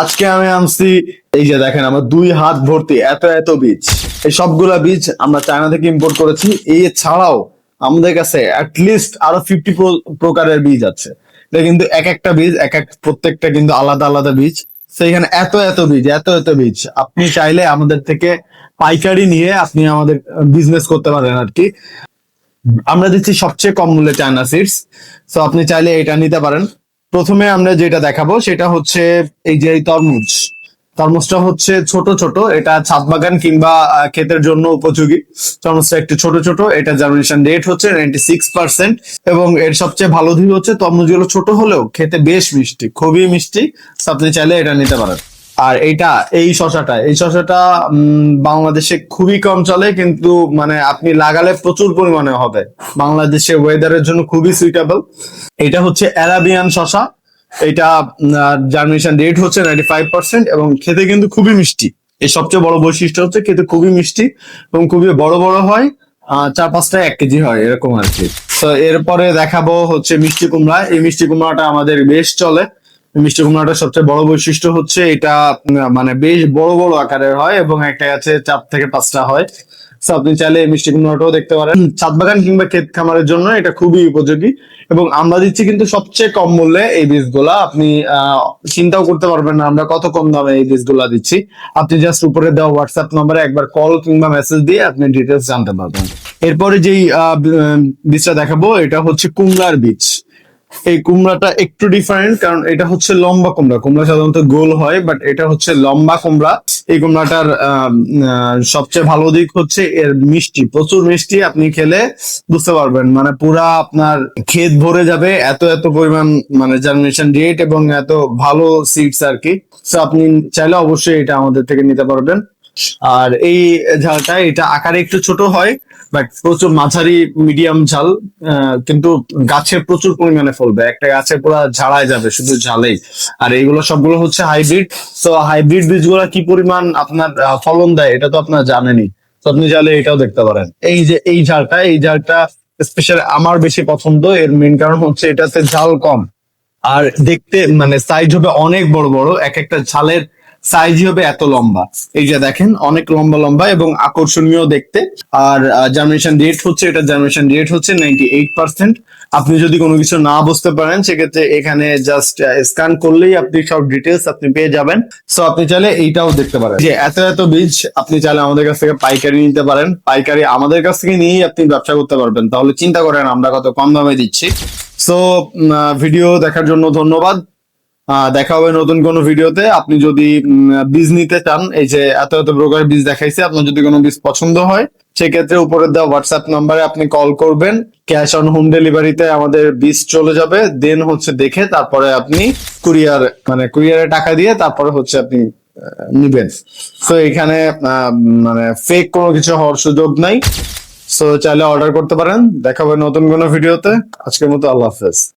আজকে আমি আনছি, এই যে দেখেন আমার দুই হাত ভর্তি, এত এত বীজ। এই সবগুলা বীজ আমরা চায়না থেকে ইম্পোর্ট করেছি। এই ছাড়াও আমাদের কাছে লিস্ট আরও ফিফটি প্রকারের বীজ আছে। এটা কিন্তু এক একটা বীজ, এক এক প্রত্যেকটা কিন্তু আলাদা আলাদা বীজ। সেইখানে এত এত বীজ, এত এত বীজ। আপনি চাইলে আমাদের থেকে পাইকারি নিয়ে আপনি আমাদের বিজনেস করতে পারেন আর কি। আমরা দিচ্ছি সবচেয়ে কম মূল্যে চায়না সিডস তো আপনি চাইলে এটা নিতে পারেন। প্রথমে আমরা যেটা দেখাবো সেটা হচ্ছে এই যে তরমুজ। তরমুজটা হচ্ছে ছোট ছোট, এটা ছাদ বাগান কিংবা ক্ষেতের জন্য উপযোগী। তরমুজটা একটু ছোট ছোট, এটা জার্মিনেশন রেট হচ্ছে নাইনটি সিক্স পার্সেন্ট এবং এর সবচেয়ে ভালো দিক হচ্ছে তরমুজগুলো ছোট হলেও খেতে বেশ মিষ্টি, খুবই মিষ্টি। আপনি চাইলে এটা নিতে পারেন। আর এইটা, এই শশাটা এই শশাটা বাংলাদেশে খুবই কম চলে, কিন্তু মানে আপনি লাগালে প্রচুর পরিমাণে হবে। বাংলাদেশে ওয়েদারের জন্য খুবই সুইটেবল এটা হচ্ছে অ্যারাবিয়ান শশা এটা জার্মিনেশন রেট হচ্ছে নাইনটি ফাইভ পার্সেন্ট এবং খেতে কিন্তু খুবই মিষ্টি। এর সবচেয়ে বড় বৈশিষ্ট্য হচ্ছে খেতে খুবই মিষ্টি এবং খুবই বড় বড় হয় চার পাঁচটা এক কেজি হয়, এরকম আর কি। তো এরপরে দেখাবো হচ্ছে মিষ্টি কুমড়া। এই মিষ্টি কুমড়াটা আমাদের বেশ চলে। মিষ্টি কুমড়াটার সবচেয়ে বড় বৈশিষ্ট্য হচ্ছে এটা মানে বেশ বড় বড় আকারের হয় এবং একটা আছে চার থেকে পাঁচটা হয়। আপনি চাইলে মিষ্টি কুমড়াটাও দেখতে পারেন। ছাদ বাগান কিংবা ক্ষেত খামারের জন্য এটা খুবই উপযোগী এবং আমরা দিচ্ছি কিন্তু সবচেয়ে কম মূল্যে এই বীজগুলা। আপনি চিন্তাও করতে পারবেন না, আমরা কত কম দামে এই বীজগুলা দিচ্ছি। আপনি জাস্ট উপরে দেওয়া হোয়াটসঅ্যাপ নম্বরে একবার কল কিংবা মেসেজ দিয়ে আপনি ডিটেলস জানতে পারবেন। এরপরে যেই বীজটা দেখাবো, এটা হচ্ছে কুমড়ার বীজ। এই কুমড়াটা একটু ডিফারেন্ট কারণ এটা হচ্ছে লম্বা কুমড়া। কুমড়া সাধারণত গোল হয় বাট এটা হচ্ছে লম্বা কুমড়া। এই কুমড়াটার সবচেয়ে ভালো দিক হচ্ছে এর মিষ্টি। প্রচুর মিষ্টি আপনি খেলে বুঝতে পারবেন। মানে পুরা আপনার ক্ষেত ভরে যাবে এত এত পরিমাণ মানে জার্মিনেশন রেট এবং এত ভালো সিডস আর কি। তো আপনি চাইলে অবশ্যই এটা আমাদের থেকে নিতে পারবেন। আর এই ঝালটা, এটা আকারে একটু ছোট হয় বাট প্রচুর মাঝারি মিডিয়াম ঝাল কিন্তু গাছে প্রচুর পরিমাণে ফলবে। একটা গাছে পুরো ঝাড়ায় যাবে, শুধু ঝালেই। আর এইগুলো সবগুলো হচ্ছে হাইব্রিড তো হাইব্রিড বীজগুলো কি পরিমাণ আপনার ফলন দেয়, এটা তো আপনার জানেনই। তো আপনি চাইলে এটাও দেখতে পারেন। এই যে, এই ঝালটা এই ঝালটা স্পেশাল আমার বেশি পছন্দ। এর মেন কারণ হচ্ছে এটাতে ঝাল কম। আর দেখতে মানে সাইজ হবে অনেক বড় বড়। এক একটা ঝালের সাইজ হবে এত লম্বা। এই যে দেখেন, অনেক লম্বা লম্বা এবং আকর্ষণীয় দেখতে। আর জার্মিনেশন রেট হচ্ছে, এটা জার্মিনেশন রেট হচ্ছে নাইনটি এইট পার্সেন্ট আপনি যদি কোনো কিছু না বুঝতে পারেন, সেক্ষেত্রে এখানে জাস্ট স্ক্যান করলেই আপনি সব ডিটেলস আপনি পেয়ে যাবেন। সো আপনি চাইলে এইটাও দেখতে পারেন। যে এত এত বীজ আপনি চাইলে আমাদের কাছ থেকে পাইকারি নিতে পারেন। পাইকারি আমাদের কাছ থেকে নিয়েই আপনি ব্যবসা করতে পারবেন। তাহলে চিন্তা করেন আমরা কত কম দামে দিচ্ছি। সো ভিডিও দেখার জন্য ধন্যবাদ। দেখা হবে নতুন কোনো ভিডিওতে। আপনি যদি বীজ নিতে চান, এই যে এত এত প্রকারের বীজ দেখাইছে, আপনার যদি কোনো বীজ পছন্দ হয়, সেক্ষেত্রে উপরে দেওয়া হোয়াটসঅ্যাপ নাম্বারে আপনি কল করবেন। ক্যাশ অন হোম ডেলিভারিতে আমাদের বীজ চলে যাবে। দেন হচ্ছে দেখে তারপরে আপনি কুরিয়ার মানে কুরিয়ারে টাকা দিয়ে তারপরে হচ্ছে আপনি নিবেন। তো এখানে মানে ফেক কোনো কিছু হওয়ার সুযোগ নাই। সো চাইলে অর্ডার করতে পারেন। দেখা হবে নতুন কোনো ভিডিওতে। আজকের মতো আল্লাহ হাফেজ।